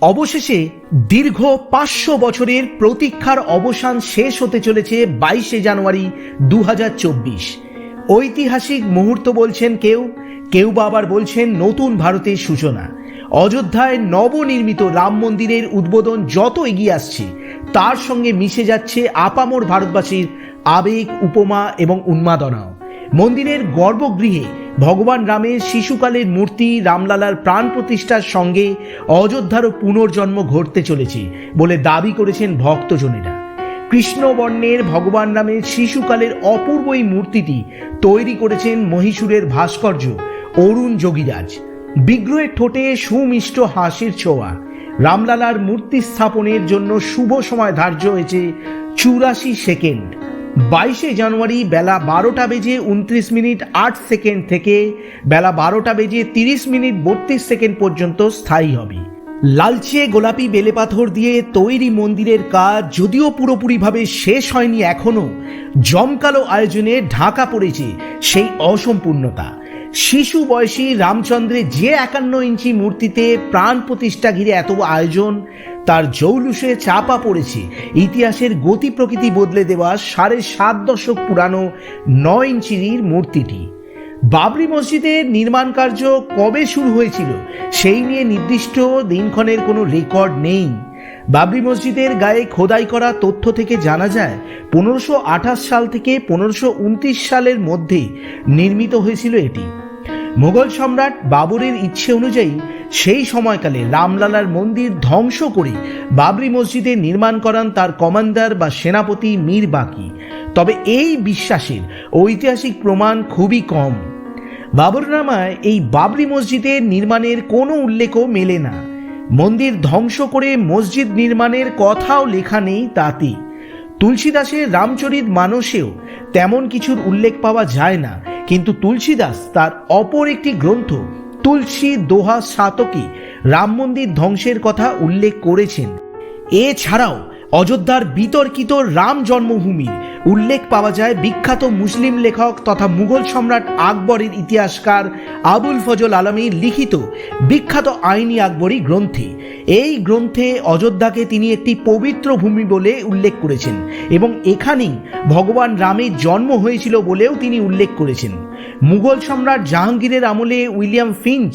অবশেষে দীর্ঘ পাঁচশো বছরের প্রতীক্ষার অবসান শেষ হতে চলেছে বাইশে জানুয়ারি দু হাজার চব্বিশ। ঐতিহাসিক মুহূর্ত বলছেন কেউ কেউ বা আবার বলছেন নতুন ভারতের সূচনা। অযোধ্যায় নবনির্মিত রাম মন্দিরের উদ্বোধন যত এগিয়ে আসছে, তার সঙ্গে মিশে যাচ্ছে আপামর ভারতবাসীর আবেগ, উপমা এবং উন্মাদনাও। মন্দিরের গর্ভগৃহে ভগবান রামের শিশুকালের মূর্তি রামলালার প্রাণ প্রতিষ্ঠার সঙ্গে অযোধ্যারও পুনর্জন্ম ঘটতে চলেছে বলে দাবি করেছেন ভক্তজনেরা। কৃষ্ণবর্ণের ভগবান রামের শিশুকালের অপূর্ব এই মূর্তিটি তৈরি করেছেন মহীশূরের ভাস্কর্য অরুণ যোগীরাজ। বিগ্রহের ঠোঁটে সুমিষ্ট হাসির ছোঁয়া। রামলালার মূর্তি স্থাপনের জন্য শুভ সময় ধার্য হয়েছে চুরাশি সেকেন্ড। বাইশে জানুয়ারি বেলা বারোটা বেজে উনত্রিশ মিনিট আট সেকেন্ড থেকে বেলা বারোটা বেজে তিরিশ মিনিট বত্রিশ সেকেন্ড পর্যন্ত স্থায়ী হবে। লালচে গোলাপি বেলেপাথর দিয়ে তৈরি মন্দিরের কাজ যদিও পুরোপুরিভাবে শেষ হয়নি এখনও। জমকালো আয়োজনে ঢাকা পড়েছে সেই অসম্পূর্ণতা। শিশু বয়সী রামচন্দ্রের যে একান্ন ইঞ্চি মূর্তিতে প্রাণ প্রতিষ্ঠা ঘিরে এত আয়োজন, তার জৌলুসে চাপা পড়েছে। ইতিহাসের গতি প্রকৃতি বদলে দেওয়া সাড়ে সাত দশক পুরানো নয় ইঞ্চির মূর্তিটি। বাবরি মসজিদের নির্মাণ কার্য কবে শুরু হয়েছিল, সেই নিয়ে নির্দিষ্ট দিনক্ষণের কোনো রেকর্ড নেই। বাবরি মসজিদের গায়ে খোদাই করা তথ্য থেকে জানা যায়, পনেরোশো সাল থেকে পনেরোশো সালের মধ্যে নির্মিত হয়েছিল এটি। মোগল সম্রাট বাবরের ইচ্ছে অনুযায়ী সেই সময়কালে রামলালার মন্দির ধ্বংস করে বাবরি মসজিদে নির্মাণ করান তার কমান্ডার বা সেনাপতি মীর বাকি। তবে এই বিশ্বাসের ঐতিহাসিক প্রমাণ খুবই কম। বাবরনামায় এই বাবরি মসজিদের নির্মাণের কোনো উল্লেখও মেলে না। মন্দির ধ্বংস করে মসজিদ নির্মাণের কথাও লেখা নেই তাতে। তুলসীদাসের রামচরিত মানসেও তেমন কিছুর উল্লেখ পাওয়া যায় না। কিন্তু তুলসীদাস তার অপর একটি গ্রন্থ, তুলসী দোহা সাতকে, রাম মন্দির ধ্বংসের কথা উল্লেখ করেছেন। এছাড়াও অযোধ্যার বিতর্কিত রাম জন্মভূমির উল্লেখ পাওয়া যায় বিখ্যাত মুসলিম লেখক তথা মুঘল সম্রাট আকবরের ইতিহাসকার আবুল ফজল আলমীর লিখিত বিখ্যাত আইনি আকবরী গ্রন্থে। এই গ্রন্থে অযোধ্যাকে তিনি একটি পবিত্র ভূমি বলে উল্লেখ করেছেন এবং এখানেই ভগবান রামের জন্ম হয়েছিল বলেও তিনি উল্লেখ করেছেন। মুঘল সম্রাট জাহাঙ্গীরের আমলে উইলিয়াম ফিঞ্চ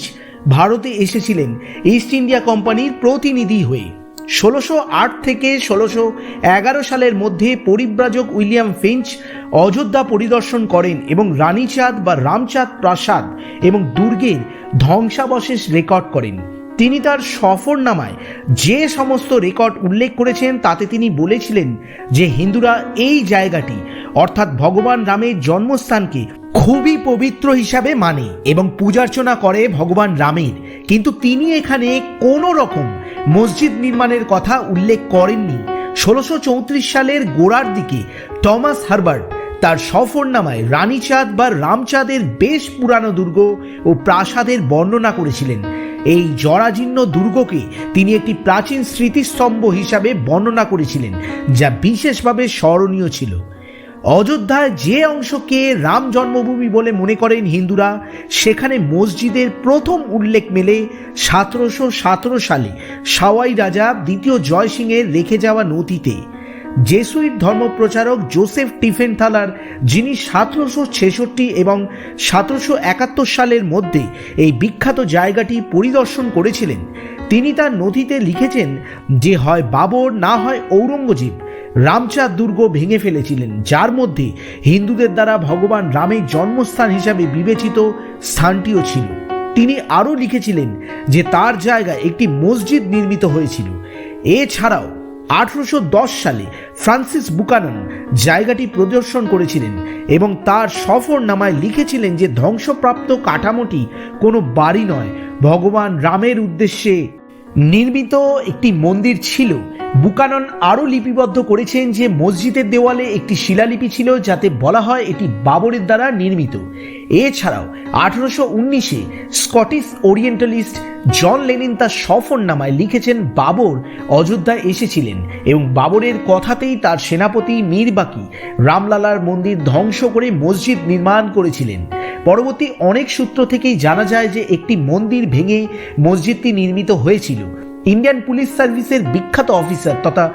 ভারতে এসেছিলেন, ইস্ট ইন্ডিয়া কোম্পানির প্রতিনিধি হয়ে। ষোলোশো আট থেকে ষোলোশো এগারো সালের মধ্যে পরিব্রাজক উইলিয়াম ফিঞ্চ অযোধ্যা পরিদর্শন করেন এবং রানীচাঁদ বা রামচাঁদ প্রাসাদ এবং দুর্গের ধ্বংসাবশেষ রেকর্ড করেন। তিনি তার সফরনামায় যে সমস্ত রেকর্ড উল্লেখ করেছেন, তাতে তিনি বলেছিলেন যে হিন্দুরা এই জায়গাটি, অর্থাৎ ভগবান রামের জন্মস্থানকে খুবই পবিত্র হিসাবে মানে এবং পূজার্চনা করে ভগবান রামের। কিন্তু তিনি এখানে কোনো রকম মসজিদ নির্মাণের কথা উল্লেখ করেননি। ষোলোশো সালের গোড়ার দিকে টমাস হারবার্ট তার সফরনামায় রানীচাঁদ বা রামচাঁদের বেশ পুরানো দুর্গ ও প্রাসাদের বর্ণনা করেছিলেন। এই জরাজীর্ণ দুর্গকে তিনি একটি প্রাচীন স্মৃতিস্তম্ভ হিসাবে বর্ণনা করেছিলেন, যা বিশেষভাবে স্মরণীয় ছিল। অযোধ্যায় যে অংশকে রাম জন্মভূমি বলে মনে করেন হিন্দুরা, সেখানে মসজিদের প্রথম উল্লেখ মেলে সতেরোশো সতেরো সালে সাওয়াই রাজা দ্বিতীয় জয়সিংয়ের রেখে যাওয়া নথিতে জেসুইট ধর্মপ্রচারক জোসেফ টিফেনথালার, যিনি সতেরোশো ছেষট্টি এবং সতেরোশো একাত্তর সালের মধ্যে এই বিখ্যাত জায়গাটি পরিদর্শন করেছিলেন, তিনি তার নথিতে লিখেছেন যে হয় বাবর, না হয় ঔরঙ্গজেব। রামচাঁদ দুর্গ ভেঙে ফেলেছিলেন, যার মধ্যে হিন্দুদের দ্বারা ভগবান রামের জন্মস্থান হিসাবে বিবেচিত স্থানটিও ছিল। তিনি আরও লিখেছিলেন যে তার জায়গায় একটি মসজিদ নির্মিত হয়েছিল। এছাড়াও আঠারোশো দশ সালে ফ্রান্সিস বুকানন জায়গাটি প্রদর্শন করেছিলেন এবং তার সফরনামায় লিখেছিলেন যে ধ্বংসপ্রাপ্ত কাঠামোটি কোনো বাড়ি নয়, ভগবান রামের উদ্দেশ্যে নির্মিত একটি মন্দির ছিল। বুকানন আরও লিপিবদ্ধ করেছেন যে মসজিদের দেওয়ালে একটি শিলালিপি ছিল যাতে বলা হয় এটি বাবরের দ্বারা নির্মিত। এছাড়াও আঠারোশো উনিশে স্কটিশ ওরিয়েন্টালিস্ট জন লেনিন তার সফরনামায় লিখেছেন, বাবর অযোধ্যায় এসেছিলেন এবং বাবরের কথাতেই তার সেনাপতি মীরবাকি রামলালার মন্দির ধ্বংস করে মসজিদ নির্মাণ করেছিলেন। পরবর্তী অনেক সূত্র থেকেই জানা যায় যে একটি মন্দির ভেঙে মসজিদটি নির্মিত হয়েছিল। ইন্ডিয়ান পুলিশ সার্ভিসের বিখ্যাত অফিসার তথা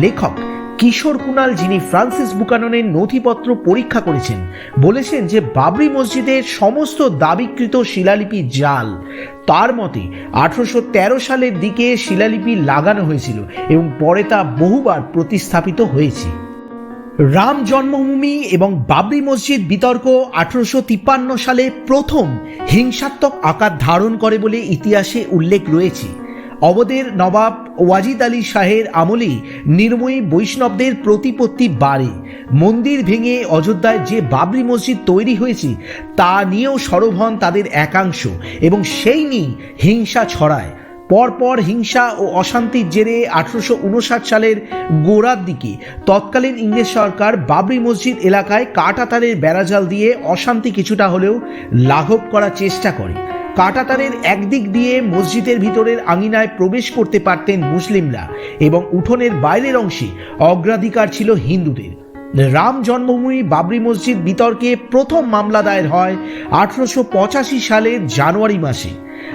লেখক কিশোর কুনাল যিনি ফ্রান্সিস বুকাননের নথিপত্র পরীক্ষা করেছেন, বলেছেন যে বাবরি মসজিদের সমস্ত দাবিকৃত শিলালিপি জাল। তার মতে, আঠারোশো তেরো সালের দিকে শিলালিপি লাগানো হয়েছিল এবং পরে তা বহুবার প্রতিস্থাপিত হয়েছে। রাম জন্মভূমি এবং বাবরি মসজিদ বিতর্ক আঠারোশো তিপ্পান্ন সালে প্রথম হিংসাত্মক আকার ধারণ করে বলে ইতিহাসে উল্লেখ রয়েছে। অবদের নবাব ওয়াজিদ আলী শাহের আমলেই নির্ময়ী বৈষ্ণবদের প্রতিপত্তি বাড়ে। মন্দির ভেঙে অযোধ্যায় যে বাবরি মসজিদ তৈরি হয়েছে, তা নিয়েও সরব হন তাদের একাংশ এবং সেই নিয়েই হিংসা ছড়ায়। পরপর হিংসা ও অশান্তির জেরে আঠারোশো সালের গোড়ার দিকে তৎকালীন ইংরেজ সরকার বাবরি মসজিদ এলাকায় কাটাতারের বেড়াজাল দিয়ে অশান্তি কিছুটা হলেও লাঘব করার চেষ্টা করে। কাটাতারের একদিক দিয়ে মসজিদের ভিতরের আঙিনায় প্রবেশ করতে পারতেন মুসলিমরা এবং উঠোনের বাইরের অংশে অগ্রাধিকার ছিল হিন্দুদের। রাম জন্মভূমি বাবরি মসজিদ বিতর্কে প্রথম মামলা দায়ের হয় আঠারোশো পঁচাশি সালের জানুয়ারি মাসে।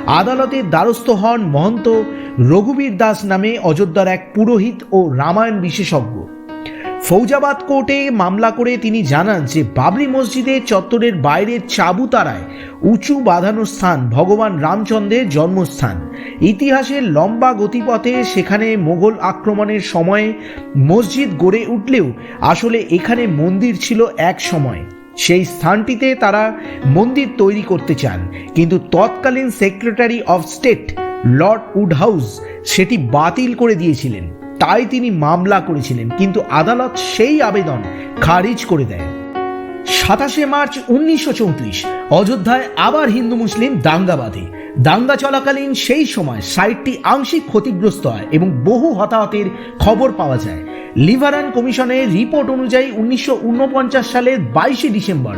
আদালতের দ্বারস্থ হন মহন্ত রঘুবীর দাস নামে অযোধ্যার এক পুরোহিত ও রামায়ণ বিশেষজ্ঞ। ফৌজাবাদ কোর্টে মামলা করে তিনি জানান যে বাবরি মসজিদের চত্বরের বাইরের চাবুতারায় উঁচু বাঁধানো স্থান, ভগবান রামচন্দ্রের জন্মস্থান। ইতিহাসের লম্বা গতিপথে সেখানে মোগল আক্রমণের সময়ে মসজিদ গড়ে উঠলেও আসলে এখানে মন্দির ছিল এক সময়। সেই স্থানটিতে তারা মন্দির তৈরি করতে চান, কিন্তু তৎকালীন secretary of state Lord Woodhouse সেটি বাতিল করে দিয়েছিলেন। তাই তিনি মামলা করেছিলেন, কিন্তু আদালত সেই আবেদন খারিজ করে দেয়। সাতাশে মার্চ উনিশশো চৌত্রিশ, অযোধ্যায় আবার হিন্দু মুসলিম দাঙ্গা বাঁধে। দাঙ্গা চলাকালীন সেই সময় সাইটটি আংশিক ক্ষতিগ্রস্ত হয় এবং বহু হতাহতের খবর পাওয়া যায়। লিভারান কমিশনের রিপোর্ট অনুযায়ী উনিশশো উনপঞ্চাশ সালের বাইশে ডিসেম্বর,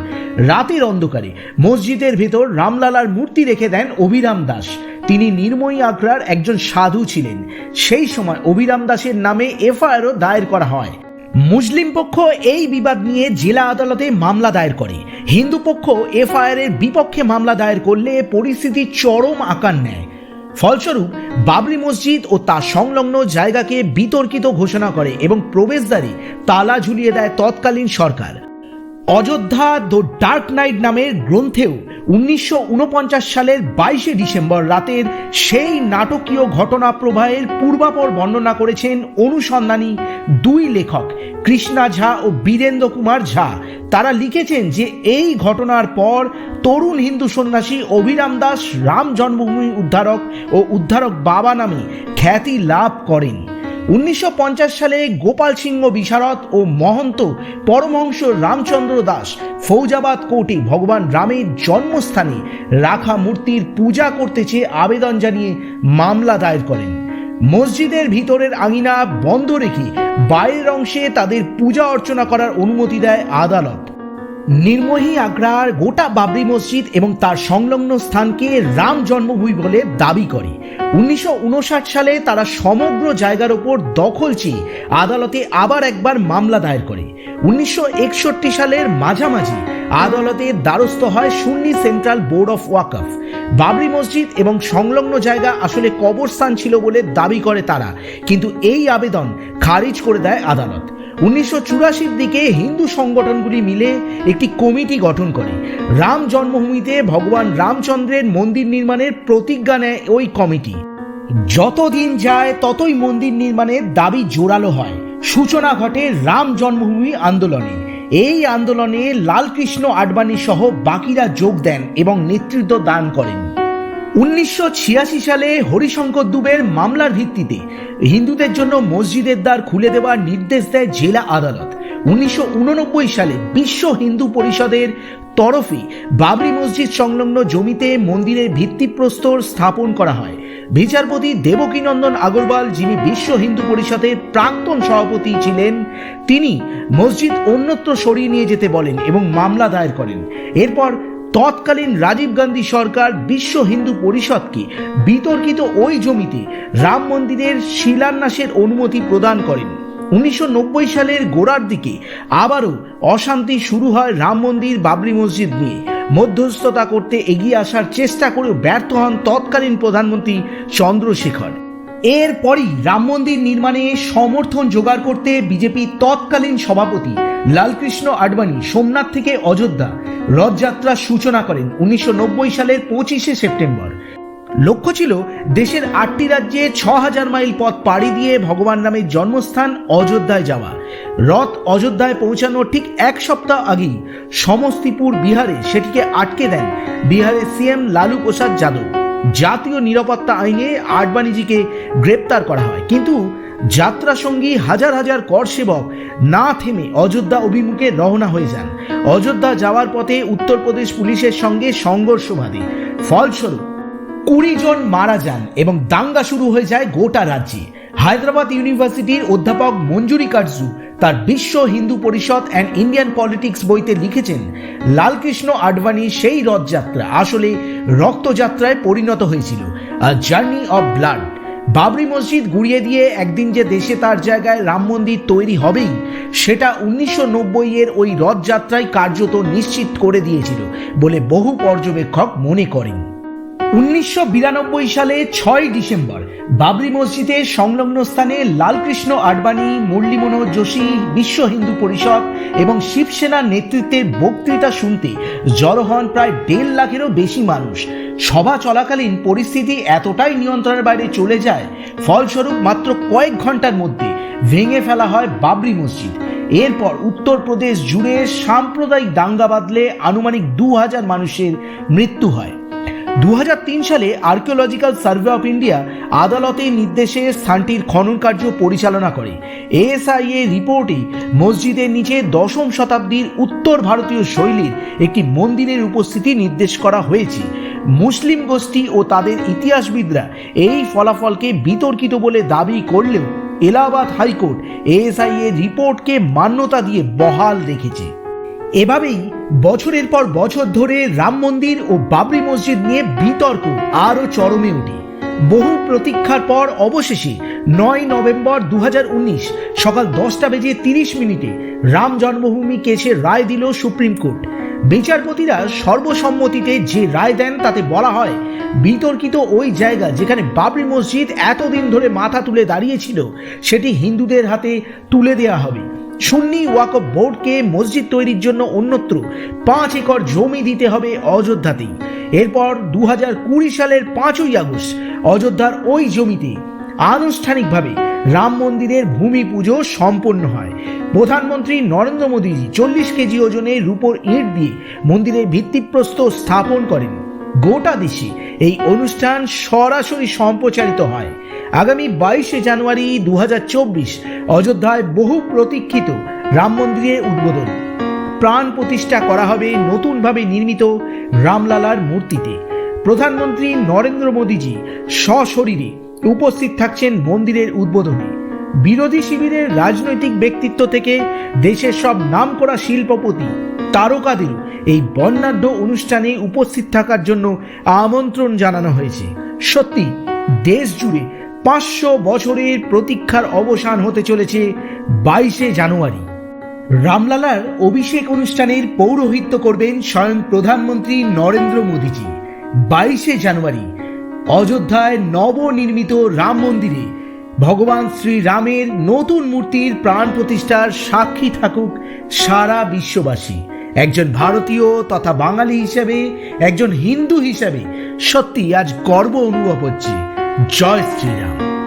রাতের অন্ধকারে মসজিদের ভেতর রামলালার মূর্তি রেখে দেন অভিরাম দাস। তিনি নির্ময়ী আগ্রার একজন সাধু ছিলেন। সেই সময় অভিরাম দাসের নামে এফআইআরও দায়ের করা হয়। মুসলিম পক্ষ এই বিবাদ নিয়ে জেলা আদালতে মামলা দায়ের করে। হিন্দু পক্ষ এফআইআর এর বিপক্ষে মামলা দায়ের করলে পরিস্থিতি চরম আকার নেয়। ফলস্বরূপ, বাবরি মসজিদ ও তার সংলগ্ন জায়গাকে বিতর্কিত ঘোষণা করে এবং প্রবেশদ্বারে তালা ঝুলিয়ে দেয় তৎকালীন সরকার। অযোধ্যা দ্য ডার্ক নাইট নামের গ্রন্থেও উনিশশো ঊনপঞ্চাশ সালের বাইশে ডিসেম্বর রাতের সেই নাটকীয় ঘটনা প্রবাহের পূর্বাপর বর্ণনা করেছেন অনুসন্ধানী দুই লেখক কৃষ্ণা ঝা ও বীরেন্দ্র কুমার ঝা। তারা লিখেছেন যে এই ঘটনার পর তরুণ হিন্দু সন্ন্যাসী অভিরাম দাস রাম জন্মভূমি উদ্ধারক ও উদ্ধারক বাবা নামে খ্যাতি লাভ করেন। উনিশশো পঞ্চাশ সালে গোপাল সিংহ বিশারদ ও মহন্ত পরমহংস রামচন্দ্র দাস ফৌজাবাদ কোর্টে ভগবান রামের জন্মস্থানে রাখা মূর্তির পূজা করতে চেয়ে আবেদন জানিয়ে মামলা দায়ের করেন। মসজিদের ভিতরের আঙিনা বন্ধ রেখে বাইরের অংশে তাদের পূজা অর্চনা করার অনুমতি দেয় আদালত। নির্মোহী আগ্রার গোটা বাবরি মসজিদ এবং তার সংলগ্ন স্থানকে রাম জন্মভূমি বলে দাবি করে। উনিশশো উনষাট সালে তারা সমগ্র জায়গার ওপর দখল চেয়ে আদালতে আবার একবার মামলা দায়ের করে। উনিশশো একষট্টি সালের মাঝামাঝি আদালতে দ্বারস্থ হয় Sunni central board of Waqf. Babri Masjid এবং সংলগ্ন জায়গা আসলে কবরস্থান ছিল বলে দাবি করে তারা, কিন্তু এই আবেদন খারিজ করে দেয় আদালত। উনিশশো চুরাশির দিকে হিন্দু সংগঠনগুলি মিলে একটি কমিটি গঠন করে। রাম জন্মভূমিতে ভগবান রামচন্দ্রের মন্দির নির্মাণের প্রতিজ্ঞা নেয় ওই কমিটি। যতদিন যায়, ততই মন্দির নির্মাণের দাবি জোরালো হয়। সূচনা ঘটে রাম জন্মভূমি আন্দোলনে। এই আন্দোলনে লালকৃষ্ণ আডবাণী সহ বাকিরা যোগ দেন এবং নেতৃত্ব দান করেন। উনিশশো ছিয়াশি সালে হরিশঙ্কর দুবের মামলার ভিত্তিতে হিন্দুদের জন্য মসজিদের দ্বার খুলে দেওয়ার নির্দেশ দেয় জেলা আদালত। উনিশশো উননব্বই সালে বিশ্ব হিন্দু পরিষদের তরফে বাবরি মসজিদ সংলগ্ন জমিতে মন্দিরের ভিত্তিপ্রস্তর স্থাপন করা হয়। বিচারপতি দেবকীনন্দন আগরওয়াল, যিনি বিশ্ব হিন্দু পরিষদের প্রাক্তন সভাপতি ছিলেন, তিনি মসজিদ অন্যত্র সরিয়ে নিয়ে যেতে বলেন এবং মামলা দায়ের করেন। এরপর তৎকালীন রাজীব গান্ধী সরকার বিশ্ব হিন্দু পরিষদকে বিতর্কিত ওই জমিতে রাম মন্দিরের শিলান্যাসের অনুমতি প্রদান করেন। উনিশশো নব্বই সালের গোড়ার দিকে আবারও অশান্তি শুরু হয় রাম মন্দির বাবরি মসজিদ নিয়ে। মধ্যস্থতা করতে এগিয়ে আসার চেষ্টা করেও ব্যর্থ হন তৎকালীন প্রধানমন্ত্রী চন্দ্রশেখর। এরপরই রাম মন্দির নির্মাণে সমর্থন জোগাড় করতে বিজেপি তৎকালীন সভাপতি লালকৃষ্ণ আডবাণী, সোমনাথ থেকে অযোধ্যা রথযাত্রার সূচনা করেন উনিশশো নব্বই সালের পঁচিশে সেপ্টেম্বর। লক্ষ্য ছিল দেশের আটটি রাজ্যে ছ হাজার মাইল পথ পাড়ি দিয়ে ভগবান রামের জন্মস্থান অযোধ্যায় যাওয়া। রথ অযোধ্যায় পৌঁছানোর ঠিক এক সপ্তাহ আগেই সমস্তিপুর বিহারে সেটিকে আটকে দেন বিহারের সিএম লালু প্রসাদ যাদব। জাতীয় নিরাপত্তা আইনে আডবাণীজিকে গ্রেপ্তার করা হয়। কিন্তু যাত্রা সঙ্গী হাজার হাজার কর সেবক না থেমে অযোধ্যা অভিমুখে রওনা হয়ে যান। অযোধ্যা যাওয়ার পথে উত্তরপ্রদেশ পুলিশের সঙ্গে সংঘর্ষ বাঁধে ফলস্বরূপ কুড়ি জন মারা যান এবং দাঙ্গা শুরু হয়ে যায় গোটা রাজ্যে। হায়দ্রাবাদ ইউনিভার্সিটির অধ্যাপক মঞ্জুরি কাটজু তার বিশ্ব Hindu Parishad and Indian politics বইতে লিখেছেন, লালকৃষ্ণ আডবাণীর সেই রথযাত্রা আসলে রক্তযাত্রায় পরিণত হয়েছিল, a journey of blood. Babri Masjid গুড়িয়ে দিয়ে একদিন যে দেশে তার জায়গায় রাম মন্দির তৈরি হবেই, সেটা উনিশশো নব্বই এর ওই রথযাত্রায় কার্যত নিশ্চিত করে দিয়েছিল বলে বহু পর্যবেক্ষক মনে করেন। উনিশশো বিরানব্বই সালে ছয় ডিসেম্বর বাবরি মসজিদের সংলগ্ন স্থানে লালকৃষ্ণ আডবাণী, মুরলী মনোহর যোশী, বিশ্ব হিন্দু পরিষদ এবং শিবসেনার নেতৃত্বের বক্তৃতা শুনতে জড়ো হন প্রায় দেড় লাখেরও বেশি মানুষ। সভা চলাকালীন পরিস্থিতি এতটাই নিয়ন্ত্রণের বাইরে চলে যায়, ফলস্বরূপ মাত্র কয়েক ঘণ্টার মধ্যে ভেঙে ফেলা হয় বাবরি মসজিদ। এরপর উত্তরপ্রদেশ জুড়ে সাম্প্রদায়িক দাঙ্গা বাঁধলে আনুমানিক দু হাজার মানুষের মৃত্যু হয়। দুহাজার তিন সালে আর্কিওলজিক্যাল সার্ভে অফ ইন্ডিয়া আদালতের নির্দেশে স্থানটির খনন কার্য পরিচালনা করে। এএসআই এ রিপোর্টে মসজিদের নিচে দশম শতাব্দীর উত্তর ভারতীয় শৈলীর একটি মন্দিরের উপস্থিতি নির্দেশ করা হয়েছে। মুসলিম গোষ্ঠী ও তাদের ইতিহাসবিদরা এই ফলাফলকে বিতর্কিত বলে দাবি করলেও এলাহাবাদ হাইকোর্ট এএসআই এর রিপোর্টকে মান্যতা দিয়ে বহাল রেখেছে। এভাবেই বছরের পর বছর ধরে রাম মন্দির ও বাবরি মসজিদ নিয়ে বিতর্ক আরও চরমে ওঠে বহু প্রতীক্ষার পর অবশেষে নয় নভেম্বর দু হাজার উনিশ সকাল দশটা বেজে তিরিশ মিনিটে রাম জন্মভূমি কেসে রায় দিল সুপ্রিম কোর্ট। বিচারপতিরা সর্বসম্মতিতে যে রায় দেন তাতে বলা হয়, বিতর্কিত ওই জায়গা যেখানে বাবরি মসজিদ এতদিন ধরে মাথা তুলে দাঁড়িয়েছিল, সেটি হিন্দুদের হাতে তুলে দেওয়া হবে। সুন্নি ওয়াকফ বোর্ডকে মসজিদ তৈরির জন্য অন্যত্র পাঁচ একর জমি দিতে হবে অযোধ্যাতেই। এরপর দু কুড়ি সালের পাঁচই আগস্ট অযোধ্যার ওই জমিতে আনুষ্ঠানিকভাবে রাম মন্দিরের ভূমি পুজো সম্পন্ন হয়। প্রধানমন্ত্রী নরেন্দ্র মোদীজি চল্লিশ কেজি ওজনের রূপোর ইট দিয়ে মন্দিরের ভিত্তিপ্রস্তর স্থাপন করেন। গোটা দেশে এই অনুষ্ঠান সরাসরি সম্প্রচারিত হয়। আগামী বাইশে জানুয়ারি দু হাজার চব্বিশ অযোধ্যায় বহু প্রতীক্ষিত রাম মন্দিরের উদ্বোধন। প্রাণ প্রতিষ্ঠা করা হবে নতুনভাবে নির্মিত রামলালার মূর্তিতে। প্রধানমন্ত্রী নরেন্দ্র মোদীজি সশরীরে উপস্থিত থাকছেন মন্দিরের উদ্বোধনে। বিরোধী শিবিরের রাজনৈতিক ব্যক্তিত্ব থেকে দেশের সব নামকরা শিল্পপতি তারকাদেরও এই বর্ণাঢ্য অনুষ্ঠানে উপস্থিত থাকার জন্য আমন্ত্রণ জানানো হয়েছে। সত্যি, দেশ জুড়ে পাঁচশো বছরের প্রতীক্ষার অবসান হতে চলেছে বাইশে জানুয়ারি। রামলালার অভিষেক অনুষ্ঠানের পৌরোহিত্য করবেন স্বয়ং প্রধানমন্ত্রী নরেন্দ্র মোদীজি। বাইশে জানুয়ারি অযোধ্যায় নবনির্মিত রাম মন্দিরে ভগবান শ্রীরামের নতুন মূর্তির প্রাণ প্রতিষ্ঠার সাক্ষী থাকুক সারা বিশ্ববাসী। একজন ভারতীয় তথা বাঙালি হিসেবে, একজন হিন্দু হিসেবে সত্যি আজ গর্ব অনুভব হচ্ছে। জয় শ্রীরাম।